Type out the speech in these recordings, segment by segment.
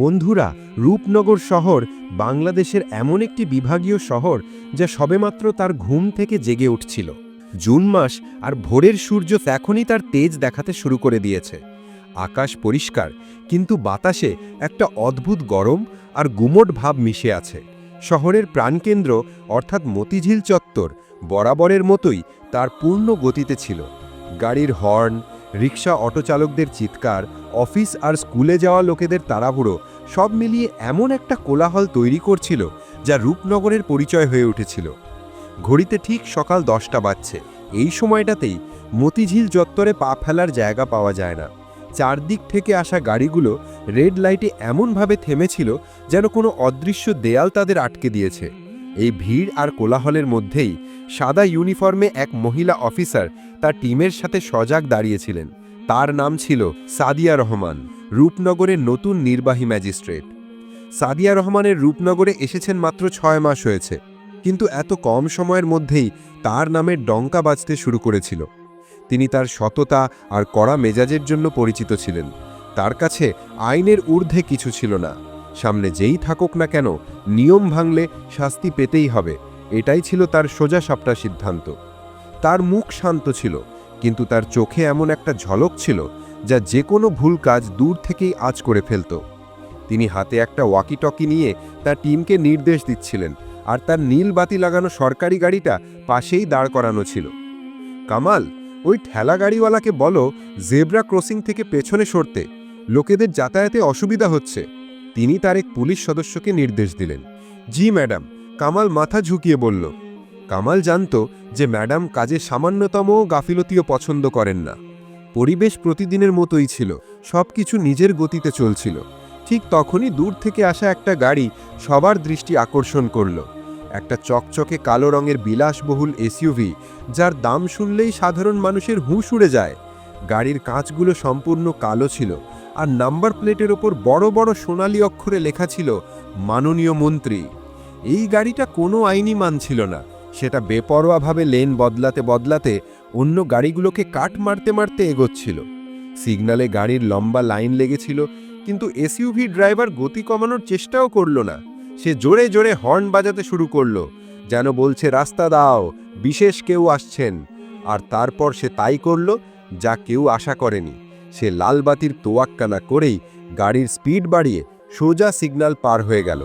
বন্ধুরা, রূপনগর শহর বাংলাদেশের এমন একটি বিভাগীয় শহর যা সবেমাত্র তার ঘুম থেকে জেগে উঠছিল। জুন মাস আর ভোরের সূর্য এখনই তার তেজ দেখাতে শুরু করে দিয়েছে। আকাশ পরিষ্কার, কিন্তু বাতাসে একটা অদ্ভুত গরম আর গুমট ভাব মিশে আছে। শহরের প্রাণকেন্দ্র, অর্থাৎ মতিঝিল চত্বর, বরাবরের মতোই তার পূর্ণ গতিতে ছিল। গাড়ির হর্ন, রিক্সা অটোচালকদের চিৎকার অফিস আর স্কুলে যাওয়া লোকেদের তাড়াহুড়ো সব মিলিয়ে এমন একটা কোলাহল তৈরি করছিল যা রূপনগরের পরিচয় হয়ে উঠেছিল। ঘড়িতে ঠিক সকাল দশটা বাজছে। এই সময়টাতেই মতিঝিল চত্বরে পা ফেলার জায়গা পাওয়া যায় না। চারদিক থেকে আসা গাড়িগুলো রেড লাইটে এমনভাবে থেমেছিল যেন কোনো অদৃশ্য দেয়াল তাদের আটকে দিয়েছে। এই ভিড় আর কোলাহলের মধ্যেই সাদা ইউনিফর্মে এক মহিলা অফিসার তার টিমের সাথে সজাগ দাঁড়িয়েছিলেন। তার নাম ছিল সাদিয়া রহমান, রূপনগরের নতুন নির্বাহী ম্যাজিস্ট্রেট। সাদিয়া রহমানের রূপনগরে এসেছেন মাত্র ছয় মাস হয়েছে, কিন্তু এত কম সময়ের মধ্যেই তার নামের ডঙ্কা বাজতে শুরু করেছিল। তিনি তার সততা আর কড়া মেজাজের জন্য পরিচিত ছিলেন। তার কাছে আইনের ঊর্ধ্বে কিছু ছিল না। সামনে যেই থাকুক না কেন, নিয়ম ভাঙলে শাস্তি পেতেই হবে, এটাই ছিল তার সোজা সাপটা সিদ্ধান্ত। তার মুখ শান্ত ছিল। কিন্তু তার চোখে এমন একটা ঝলক ছিল যা যে কোনো ভুল কাজ দূর থেকেই আজ করে ফেলত। তিনি হাতে একটা ওয়াকিটকি নিয়ে তার টিমকে নির্দেশ দিচ্ছিলেন আর তার নীল বাতি লাগানো সরকারি গাড়িটা পাশেই দাঁড় করানো ছিল। কামাল, ওই ঠেলা গাড়িওয়ালাকে বলো জেব্রা ক্রসিং থেকে পেছনে সরতে লোকেদের যাতায়াতে অসুবিধা হচ্ছে। তিনি তার এক পুলিশ সদস্যকে নির্দেশ দিলেন। জি ম্যাডাম, কামাল মাথা ঝুঁকিয়ে বলল কামাল জানত যে ম্যাডাম কাজে সামান্যতম গাফিলতিও পছন্দ করেন না। পরিবেশ প্রতিদিনের মতোই ছিল সব কিছু নিজের গতিতে চলছিল। ঠিক তখনই দূর থেকে আসা একটা গাড়ি সবার দৃষ্টি আকর্ষণ করল। একটা চকচকে কালো রঙের বিলাসবহুল এসইউভি, যার দাম শুনলেই সাধারণ মানুষের হুঁশ উড়ে যায়। গাড়ির কাঁচগুলো সম্পূর্ণ কালো ছিল আর নাম্বার প্লেটের ওপর বড় বড় সোনালী অক্ষরে লেখা ছিল, মাননীয় মন্ত্রী। এই গাড়িটা কোনো আইনি মানছিল না সেটা বেপরোয়াভাবে লেন বদলাতে বদলাতে অন্য গাড়িগুলোকে কাট মারতে মারতে এগোচ্ছিল। সিগনালে গাড়ির লম্বা লাইন লেগেছিল, কিন্তু এসইউভি ড্রাইভার গতি কমানোর চেষ্টাও করল না। সে জোরে জোরে হর্ন বাজাতে শুরু করল, যেন বলছে, রাস্তা দাও, বিশেষ কেউ আসছেন। আর তারপর সে তাই করল, যা কেউ আশা করেনি। সে লাল বাতির তোয়াক্কা না করেই গাড়ির স্পিড বাড়িয়ে সোজা সিগন্যাল পার হয়ে গেল।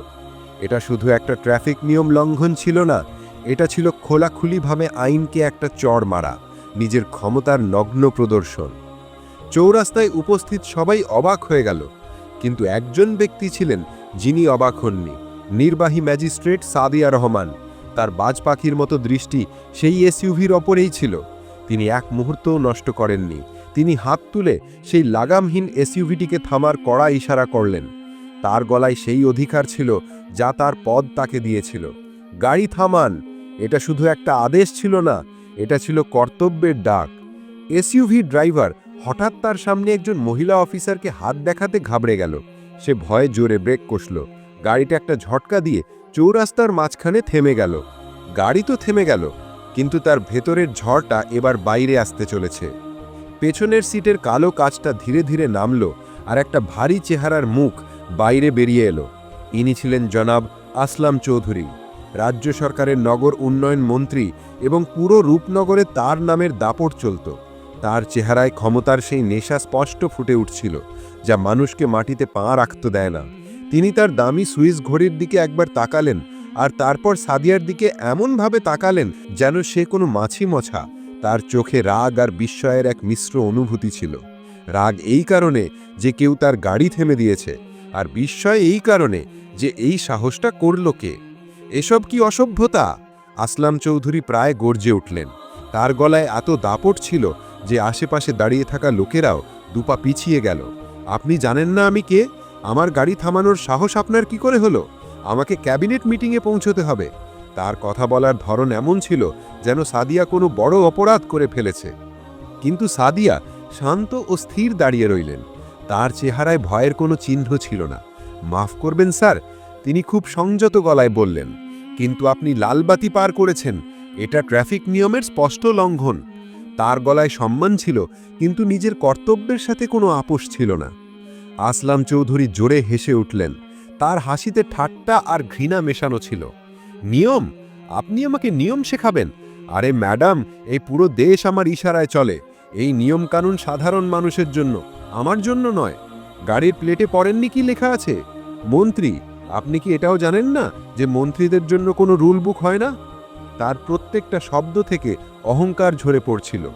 এটা শুধু একটা ট্রাফিক নিয়ম লঙ্ঘন ছিল না এটা ছিল খোলাখুলিভাবে আইনকে একটা চড় মারা, নিজের ক্ষমতার নগ্ন প্রদর্শন। চৌরাস্তায় উপস্থিত সবাই অবাক হয়ে গেল, কিন্তু একজন ব্যক্তি ছিলেন যিনি অবাক হননি, নির্বাহী ম্যাজিস্ট্রেট সাদিয়া রহমান। তার বাজ পাখির মতো দৃষ্টি সেই এসইউভির ওপরেই ছিল। তিনি এক মুহূর্তও নষ্ট করেননি, তিনি হাত তুলে সেই লাগামহীন এসইউভিটিকে থামার কড়া ইশারা করলেন। তার গলায় সেই অধিকার ছিল যা তার পদ তাকে দিয়েছিল। গাড়ি থামান এটা শুধু একটা আদেশ ছিল না, এটা ছিল কর্তব্যের ডাক। এসইউভি ড্রাইভার হঠাৎ তার সামনে একজন মহিলা অফিসারকে হাত দেখাতে ঘাবড়ে গেল। সে ভয়ে জোরে ব্রেক কষল। গাড়িটা একটা ঝটকা দিয়ে চৌরাস্তার মাঝখানে থেমে গেল। গাড়ি তো থেমে গেল, কিন্তু তার ভেতরের ঝড়টা এবার বাইরে আসতে চলেছে। পেছনের সিটের কালো কাজটা ধীরে ধীরে নামল আর একটা ভারী চেহারার মুখ বাইরে বেরিয়ে এলো। ইনি ছিলেন জনাব আসলাম চৌধুরী। রাজ্য সরকারের নগর উন্নয়ন মন্ত্রী এবং পুরো রূপনগরে তার নামের দাপট চলত। তার চেহারায় ক্ষমতার সেই নেশা স্পষ্ট ফুটে উঠছিল, যা মানুষকে মাটিতে পা রাখতে দেয় না। তিনি তার দামি সুইস ঘড়ির দিকে একবার তাকালেন আর তারপর সাদিয়ার দিকে এমনভাবে তাকালেন যেন সে কোনো মাছি মছা তার চোখে রাগ আর বিস্ময়ের এক মিশ্র অনুভূতি ছিল। রাগ এই কারণে যে কেউ তার গাড়ি থেমে দিয়েছে, আর বিস্ময় এই কারণে যে এই সাহসটা করল কে? এসব কি অসভ্যতা? আসলাম চৌধুরী প্রায় গর্জে উঠলেন। তার গলায় এত দাপট ছিল যে আশেপাশে দাঁড়িয়ে থাকা লোকেরাও দুপা পিছিয়ে গেল। আপনি জানেন না আমি কে? আমার গাড়ি থামানোর সাহস আপনার কি করে হলো? আমাকে ক্যাবিনেট মিটিংয়ে পৌঁছতে হবে। তার কথা বলার ধরন এমন ছিল যেন সাদিয়া কোনো বড় অপরাধ করে ফেলেছে। কিন্তু সাদিয়া শান্ত ও স্থির দাঁড়িয়ে রইলেন। তার চেহারায় ভয়ের কোনো চিহ্ন ছিল না। মাফ করবেন, স্যার তিনি খুব সংযত গলায় বললেন, কিন্তু আপনি লালবাতি পার করেছেন। এটা ট্রাফিক নিয়মের স্পষ্ট লঙ্ঘন। তার গলায় সম্মান ছিল, কিন্তু নিজের কর্তব্যের সাথে কোনো আপোষ ছিল না। আসলাম চৌধুরী জোরে হেসে উঠলেন। তার হাসিতে ঠাট্টা আর ঘৃণা মেশানো ছিল। নিয়ম? আপনি আমাকে নিয়ম শেখাবেন? আরে ম্যাডাম, এই পুরো দেশ আমার ইশারায় চলে। এই নিয়ম কানুন সাধারণ মানুষের জন্য, আমার জন্য নয়। গাড়ির প্লেটে পড়েননি কি লেখা আছে? মন্ত্রী আপনি কি এটাও জানেন না যে মন্ত্রীদের জন্য কোনো রুল বুক হয় না? তার প্রত্যেকটা শব্দ থেকে অহংকার ঝরে পড়ছিল।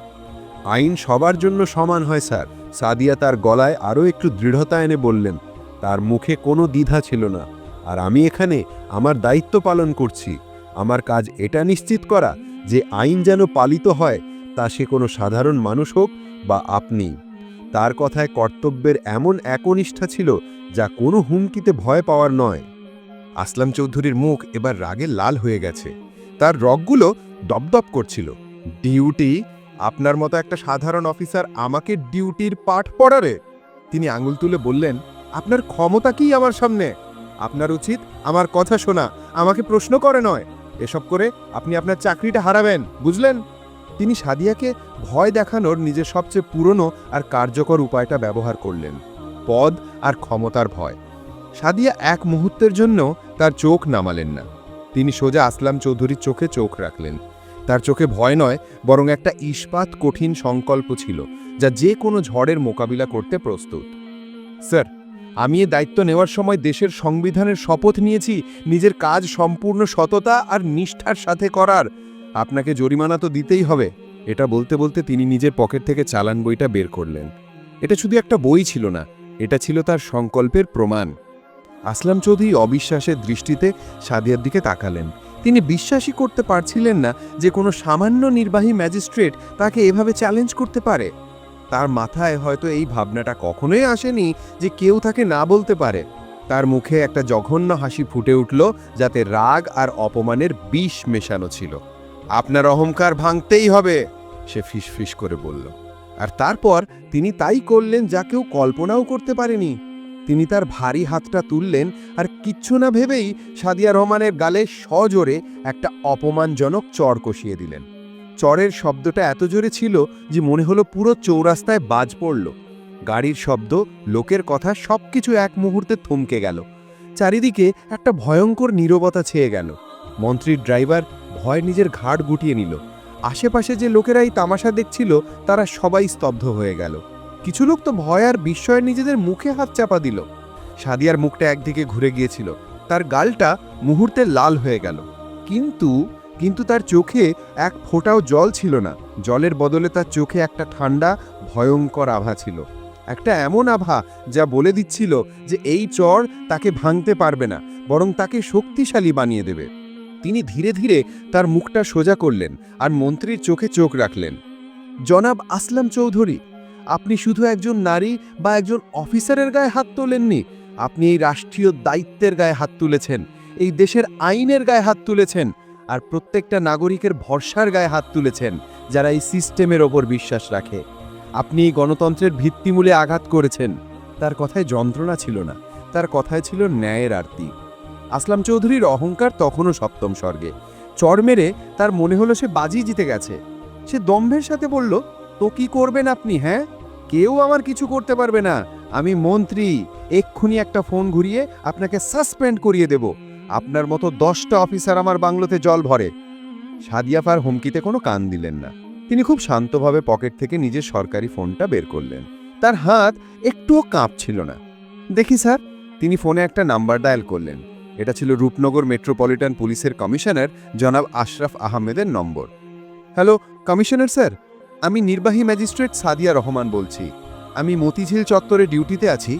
আইন সবার জন্য সমান হয়, স্যার। সাদিয়া তার গলায় আরও একটু দৃঢ়তা এনে বললেন, তার মুখে কোনো দ্বিধা ছিল না। আর আমি এখানে আমার দায়িত্ব পালন করছি। আমার কাজ এটা নিশ্চিত করা যে আইন যেন পালিত হয়, তা সে কোনো সাধারণ মানুষ হোক বা আপনি। তার কথায় কর্তব্যের এমন একনিষ্ঠা ছিল যা কোনো হুমকিতে ভয় পাওয়ার নয়। আসলাম চৌধুরীর মুখ এবার রাগে লাল হয়ে গেছে। তার রগগুলো দপদপ করছিল। ডিউটি? আপনার মতো একটা সাধারণ অফিসার আমাকে ডিউটির পাঠ পড়ারে তিনি আঙুল তুলে বললেন, আপনার ক্ষমতা কি আমার সামনে? আপনার উচিত আমার কথা শোনা, আমাকে প্রশ্ন করে নয়। এসব করে আপনি আপনার চাকরিটা হারাবেন, বুঝলেন? তিনি সাদিয়াকে ভয় দেখানোর নিজের সবচেয়ে পুরনো আর কার্যকর উপায়টা ব্যবহার করলেন, পদ আর ক্ষমতার ভয়। সাদিয়া এক মুহূর্তের জন্য তার চোখ নামালেন না। তিনি সোজা আসলাম চৌধুরীর চোখে চোখ রাখলেন। তার চোখে ভয় নয়, বরং একটা ইস্পাত কঠিন সংকল্প ছিল, যা যে কোনো ঝড়ের মোকাবিলা করতে প্রস্তুত। স্যার, আমি এ দায়িত্ব নেওয়ার সময় দেশের সংবিধানের শপথ নিয়েছি। নিজের কাজ সম্পূর্ণ সততা আর নিষ্ঠার সাথে করার। আপনাকে জরিমানা তো দিতেই হবে। এটা বলতে বলতে তিনি নিজের পকেট থেকে চালান বইটা বের করলেন। এটা শুধু একটা বই ছিল না, এটা ছিল তার সংকল্পের প্রমাণ। আসলাম চৌধুরী অবিশ্বাসের দৃষ্টিতে সাদিয়ার দিকে তাকালেন। তিনি বিশ্বাসই করতে পারছিলেন না যে কোনো সামান্য নির্বাহী ম্যাজিস্ট্রেট তাকে এভাবে চ্যালেঞ্জ করতে পারে। তার মাথায় হয়তো এই ভাবনাটা কখনোই আসেনি যে কেউ তাকে না বলতে পারে। তার মুখে একটা জঘন্য হাসি ফুটে উঠল, যাতে রাগ আর অপমানের বিষ মেশানো ছিল। আপনার অহংকার ভাঙতেই হবে, সে ফিসফিস করে বলল। আর তারপর তিনি তাই করলেন যা কেউ কল্পনাও করতে পারেনি। তিনি তার ভারী হাতটা তুললেন আর কিচ্ছু না ভেবেই সাদিয়া রহমানের গালে সজোরে একটা অপমানজনক চর কষিয়ে দিলেন। চরের শব্দটা এত জোরে ছিল যে মনে হলো পুরো চৌরাস্তায় বাজ পড়ল। গাড়ির শব্দ, লোকের কথা সবকিছু এক মুহূর্তে থমকে গেল। চারিদিকে একটা ভয়ঙ্কর নীরবতা ছেয়ে গেল। মন্ত্রীর ড্রাইভার ভয় নিজের ঘাড় গুটিয়ে নিল। আশেপাশে যে লোকেরা এই তামাশা দেখছিল, তারা সবাই স্তব্ধ হয়ে গেল। কিছু লোক তো ভয় আর বিস্ময়ে নিজেদের মুখে হাত চাপা দিল। সাদিয়ার মুখটা একদিকে ঘুরে গিয়েছিল। তার গালটা মুহূর্তে লাল হয়ে গেল। কিন্তু কিন্তু তার চোখে এক ফোঁটাও জল ছিল না। জলের বদলে তার চোখে একটা ঠান্ডা, ভয়ঙ্কর আভা ছিল। একটা এমন আভা যা বলে দিচ্ছিল যে এই চর তাকে ভাঙতে পারবে না, বরং তাকে শক্তিশালী বানিয়ে দেবে। তিনি ধীরে ধীরে তার মুখটা সোজা করলেন আর মন্ত্রীর চোখে চোখ রাখলেন। জনাব আসলাম চৌধুরী, আপনি শুধু একজন নারী বা একজন অফিসারের গায়ে হাত তোলেননি, আপনি এই রাষ্ট্রীয় দায়িত্বের গায়ে হাত তুলেছেন, এই দেশের আইনের গায়ে হাত তুলেছেন আর প্রত্যেকটা নাগরিকের ভরসার গায়ে হাত তুলেছেন যারা এই সিস্টেমের ওপর বিশ্বাস রাখে। আপনি এই গণতন্ত্রের ভিত্তিমূলে আঘাত করেছেন, তার কথায় যন্ত্রণা ছিল না, তার কথায় ছিল ন্যায়ের আরতি। আসলাম চৌধুরীর অহংকার তখনও সপ্তম স্বর্গে। চর মেরে তার মনে হলো সে বাজি জিতে গেছে। সে দম্ভের সাথে বলল, তো কি করবেন আপনি হ্যাঁ? কেউ আমার কিছু করতে পারবে না। আমি মন্ত্রী, এক্ষুনি একটা ফোন ঘুরিয়ে আপনাকে সাসপেন্ড করিয়ে দেব। আপনার মতো দশটা অফিসার আমার বাংলোতে জল ভরে। সাদিয়াফার হুমকিতে কোনো কান দিলেন না। তিনি খুব শান্তভাবে পকেট থেকে নিজের সরকারি ফোনটা বের করলেন। তার হাত একটুও কাঁপছিল না। দেখি স্যার, তিনি ফোনে একটা নাম্বার ডায়াল করলেন। এটা ছিল রূপনগর মেট্রোপলিটন পুলিশের কমিশনার জনাব আশরাফ আহমেদের নম্বর। হ্যালো, কমিশনার স্যার, আমি নির্বাহী ম্যাজিস্ট্রেট সাদিয়া রহমান বলছি। আমি মতিঝিল চত্বরে ডিউটিতে আছি।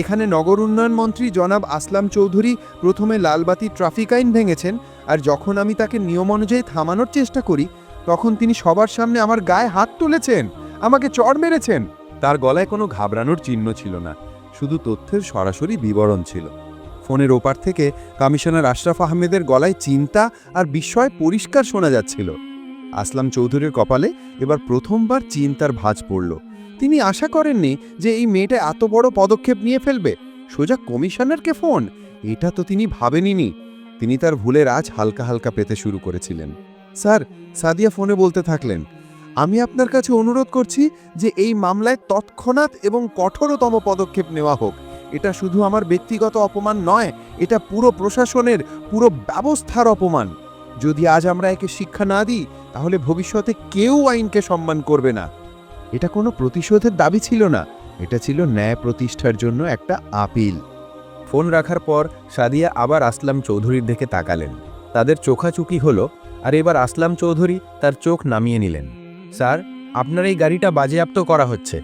এখানে নগর উন্নয়ন মন্ত্রী জনাব আসলাম চৌধুরী প্রথমে লালবাতি ট্রাফিক আইন ভেঙেছেন আর যখন আমি তাকে নিয়ম অনুযায়ী থামানোর চেষ্টা করি, তখন তিনি সবার সামনে আমার গায়ে হাত তুলেছেন, আমাকে চড় মেরেছেন। তার গলায় কোনো ঘাবড়ানোর চিহ্ন ছিল না, শুধু তথ্যের সরাসরি বিবরণ ছিল। ফোনের ওপার থেকে কমিশনার আশরাফ আহমেদের গলায় চিন্তা আর বিস্ময় পরিষ্কার শোনা যাচ্ছিল। আসলাম চৌধুরীর কপালে এবার প্রথমবার চিন্তার ভাঁজ পড়ল। তিনি আশা করেননি যে এই মেয়েটা এত বড় পদক্ষেপ নিয়ে ফেলবে। সোজা কমিশনারকে ফোন? এটা তো তিনি ভাবেননি তিনি তার ভুলের আজ হালকা হালকা পেতে শুরু করেছিলেন। স্যার, সাদিয়া ফোনে বলতে থাকলেন, আমি আপনার কাছে অনুরোধ করছি যে এই মামলায় তৎক্ষণাৎ এবং কঠোরতম পদক্ষেপ নেওয়া হোক। এটা শুধু আমার ব্যক্তিগত অপমান নয়, এটা পুরো প্রশাসনের, পুরো ব্যবস্থার অপমান। যদি আজ আমরা একে শিক্ষা না দিই, তাহলে ভবিষ্যতে কেউ আইনকে সম্মান করবে না। এটা কোনো প্রতিশোধের দাবি ছিল না, এটা ছিল ন্যায় প্রতিষ্ঠার জন্য একটা আপিল। ফোন রাখার পর সাদিয়া আবার আসলাম চৌধুরীর দিকে তাকালেন। তাদের চোখাচুকি হলো, আর এবার আসলাম চৌধুরী তার চোখ নামিয়ে নিলেন। স্যার, আপনার এই গাড়িটা বাজেয়াপ্ত করা হচ্ছে।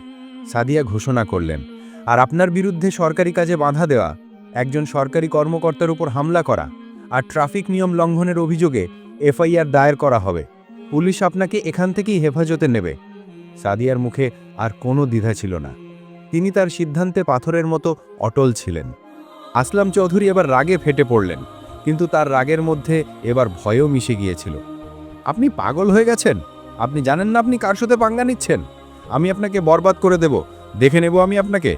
সাদিয়া ঘোষণা করলেন। আর আপনার বিরুদ্ধে সরকারি কাজে বাধা দেওয়া, একজন সরকারি কর্মকর্তার উপর হামলা করা আর ট্রাফিক নিয়ম লঙ্ঘনের অভিযোগে এফআইআর দায়ের করা হবে। পুলিশ আপনাকে এখান থেকেই হেফাজতে নেবে। সাদিয়ার মুখে আর কোনো দ্বিধা ছিল না। তিনি তার সিদ্ধান্তে পাথরের মতো অটল ছিলেন। আসলাম চৌধুরী এবার রাগে ফেটে পড়লেন, কিন্তু তার রাগের মধ্যে এবার ভয়ও মিশে গিয়েছিল। আপনি পাগল হয়ে গেছেন? আপনি জানেন না আপনি কার সাথে পাঙ্গা নিচ্ছেন? আমি আপনাকে বরবাদ করে দেব, দেখে নেব আমি আপনাকে।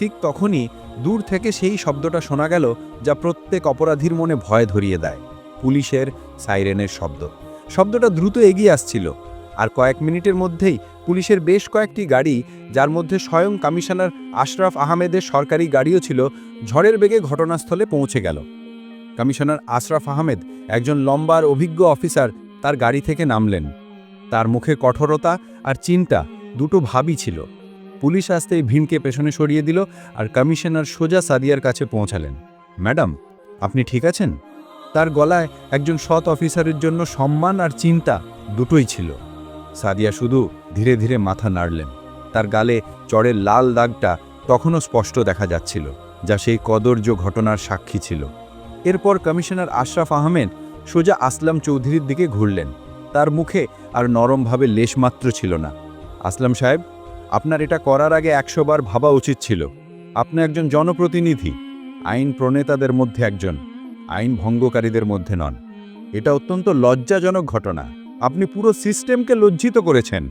ঠিক তখনই দূর থেকে সেই শব্দটা শোনা গেল যা প্রত্যেক অপরাধীর মনে ভয় ধরিয়ে দেয়, পুলিশের সাইরেনের শব্দ। শব্দটা দ্রুত এগিয়ে আসছিল আর কয়েক মিনিটের মধ্যেই পুলিশের বেশ কয়েকটি গাড়ি, যার মধ্যে স্বয়ং কমিশনার আশরাফ আহমেদের সরকারি গাড়িও ছিল, ঝড়ের বেগে ঘটনাস্থলে পৌঁছে গেল। কমিশনার আশরাফ আহমেদ একজন লম্বা আর অভিজ্ঞ অফিসার তার গাড়ি থেকে নামলেন। তার মুখে কঠোরতা আর চিন্তা দুটো ভাবই ছিল। পুলিশ আসতেই ভিনকে পেছনে সরিয়ে দিল আর কমিশনার সোজা সাদিয়ার কাছে পৌঁছালেন। ম্যাডাম, আপনি ঠিক আছেন? তার গলায় একজন সৎ অফিসারের জন্য সম্মান আর চিন্তা দুটোই ছিল। সাদিয়া শুধু ধীরে ধীরে মাথা নাড়লেন। তার গালে চড়ের লাল দাগটা তখনও স্পষ্ট দেখা যাচ্ছিল, যা সেই কদর্য ঘটনার সাক্ষী ছিল। এরপর কমিশনার আশরাফ আহমেদ সোজা আসলাম চৌধুরীর দিকে ঘুরলেন। তার মুখে আর নরমভাবে লেশমাত্র ছিল না। আসলাম সাহেব আপনার এটা করার আগে একশো বার ভাবা উচিত ছিল। আপনি একজন জনপ্রতিনিধি, আইন প্রণেতাদের মধ্যে একজন, আইন ভঙ্গকারীদের মধ্যে নন। এটা অত্যন্ত লজ্জাজনক ঘটনা। আপনি পুরো সিস্টেমকে লজ্জিত করেছেন।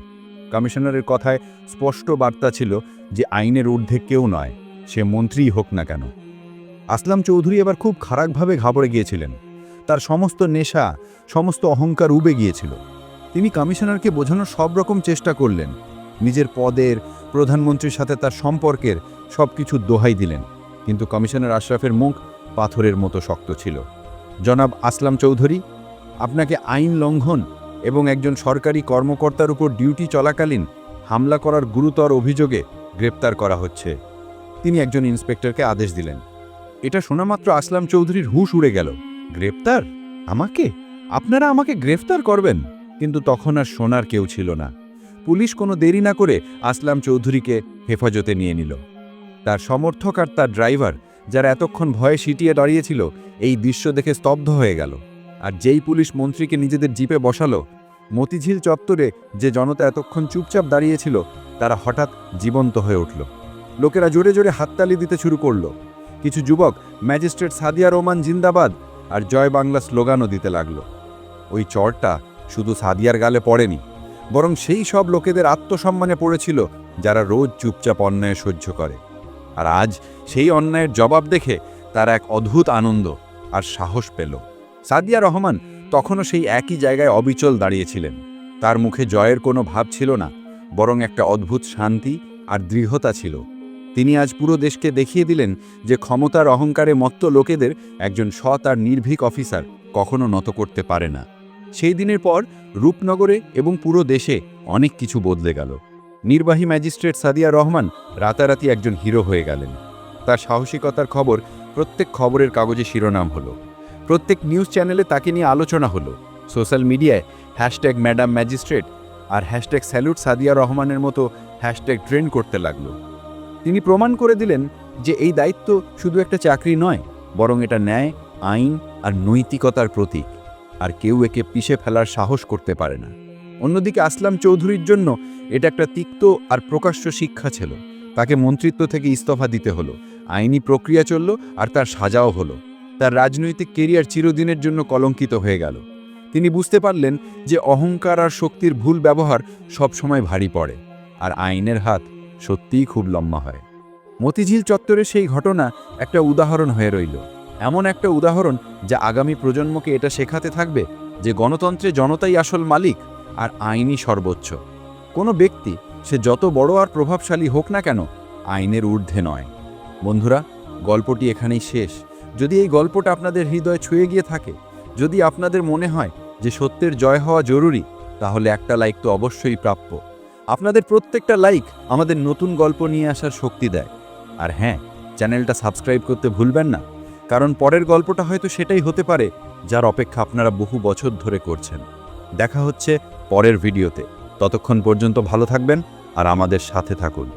কমিশনারের কথায় স্পষ্ট বার্তা ছিল যে আইনের ঊর্ধ্বে কেউ নয়, সে মন্ত্রীই হোক না কেন। আসলাম চৌধুরী এবার খুব খারাপভাবে ঘাবড়ে গিয়েছিলেন। তার সমস্ত নেশা, সমস্ত অহংকার উবে গিয়েছিল। তিনি কমিশনারকে বোঝানোর সব রকম চেষ্টা করলেন। নিজের পদের প্রধানমন্ত্রীর সাথে তার সম্পর্কের সব কিছু দোহাই দিলেন। কিন্তু কমিশনার আশরাফের মুখ পাথরের মতো শক্ত ছিল। জনাব আসলাম চৌধুরী, আপনাকে আইন লঙ্ঘন এবং একজন সরকারি কর্মকর্তার উপর ডিউটি চলাকালীন হামলা করার গুরুতর অভিযোগে গ্রেপ্তার করা হচ্ছে। তিনি একজন ইন্সপেক্টরকে আদেশ দিলেন। এটা শোনামাত্র আসলাম চৌধুরীর হুশ উড়ে গেল। গ্রেপ্তার? আমাকে? আপনারা আমাকে গ্রেফতার করবেন। কিন্তু তখন আর শোনার কেউ ছিল না। পুলিশ কোনো দেরি না করে আসলাম চৌধুরীকে হেফাজতে নিয়ে নিল। তার সমর্থক আর তার ড্রাইভার, যারা এতক্ষণ ভয়ে সিটিয়ে দাঁড়িয়েছিল, এই দৃশ্য দেখে স্তব্ধ হয়ে গেল। আর যেই পুলিশ মন্ত্রীকে নিজেদের জিপে বসালো, মতিঝিল চত্বরে যে জনতা এতক্ষণ চুপচাপ দাঁড়িয়েছিল, তারা হঠাৎ জীবন্ত হয়ে উঠল। লোকেরা জোরে জোরে হাততালি দিতে শুরু করল। কিছু যুবক, ম্যাজিস্ট্রেট সাদিয়া রোমান জিন্দাবাদ আর জয় বাংলা স্লোগানও দিতে লাগল। ওই চরটা শুধু সাদিয়ার গালে পড়েনি বরং সেই সব লোকেদের আত্মসম্মানে পড়েছিল যারা রোজ চুপচাপ অন্যায় সহ্য করে। আর আজ সেই অন্যায়ের জবাব দেখে তারা এক অদ্ভুত আনন্দ আর সাহস পেল। সাদিয়া রহমান তখনও সেই একই জায়গায় অবিচল দাঁড়িয়েছিলেন। তার মুখে জয়ের কোনো ভাব ছিল না, বরং একটা অদ্ভুত শান্তি আর দৃঢ়তা ছিল। তিনি আজ পুরো দেশকে দেখিয়ে দিলেন যে ক্ষমতার অহংকারে মত্ত লোকেদের একজন সৎ আর নির্ভীক অফিসার কখনো নত করতে পারে না। সেই দিনের পর রূপনগরে এবং পুরো দেশে অনেক কিছু বদলে গেল। নির্বাহী ম্যাজিস্ট্রেট সাদিয়া রহমান রাতারাতি একজন হিরো হয়ে গেলেন। তার সাহসিকতার খবর প্রত্যেক খবরের কাগজে শিরোনাম হলো। প্রত্যেক নিউজ চ্যানেলে তাকে নিয়ে আলোচনা হলো। সোশ্যাল মিডিয়ায় হ্যাশট্যাগ ম্যাডাম ম্যাজিস্ট্রেট আর হ্যাশট্যাগ স্যালুট সাদিয়া রহমানের মতো হ্যাশট্যাগ ট্রেন করতে লাগল। তিনি প্রমাণ করে দিলেন যে এই দায়িত্ব শুধু একটা চাকরি নয়, বরং এটা ন্যায়, আইন আর নৈতিকতার প্রতীক। আর কেউ একে পিষে ফেলার সাহস করতে পারে না। অন্যদিকে আসলাম চৌধুরীর জন্য, এটা একটা তিক্ত আর প্রকাশ্য শিক্ষা ছিল। তাকে মন্ত্রিত্ব থেকে ইস্তফা দিতে হলো। আইনি প্রক্রিয়া চলল আর তার সাজাও হলো। তার রাজনৈতিক কেরিয়ার চিরদিনের জন্য কলঙ্কিত হয়ে গেল। তিনি বুঝতে পারলেন যে অহংকার আর শক্তির ভুল ব্যবহার সবসময় ভারী পড়ে আর আইনের হাত সত্যিই খুব লম্বা হয়। মতিঝিল চত্বরে সেই ঘটনা একটা উদাহরণ হয়ে রইল। এমন একটা উদাহরণ যা আগামী প্রজন্মকে এটা শেখাতে থাকবে যে গণতন্ত্রে জনতাই আসল মালিক আর আইনই সর্বোচ্চ। কোনো ব্যক্তি, সে যত বড় আর প্রভাবশালী হোক না কেন, আইনের ঊর্ধ্বে নয়। বন্ধুরা, গল্পটি এখানেই শেষ। যদি এই গল্পটা আপনাদের হৃদয় ছুঁয়ে গিয়ে থাকে, যদি আপনাদের মনে হয় যে সত্যের জয় হওয়া জরুরি, তাহলে একটা লাইক তো অবশ্যই প্রাপ্য। আপনাদের প্রত্যেকটা লাইক আমাদের নতুন গল্প নিয়ে আসার শক্তি দেয়। আর হ্যাঁ চ্যানেলটা সাবস্ক্রাইব করতে ভুলবেন না। কারণ পরের গল্পটা হয়তো সেটাই হতে পারে যার অপেক্ষা আপনারা বহু বছর ধরে করছেন। দেখা হচ্ছে পরের ভিডিওতে। ততক্ষণ পর্যন্ত ভালো থাকবেন আর আমাদের সাথে থাকুন।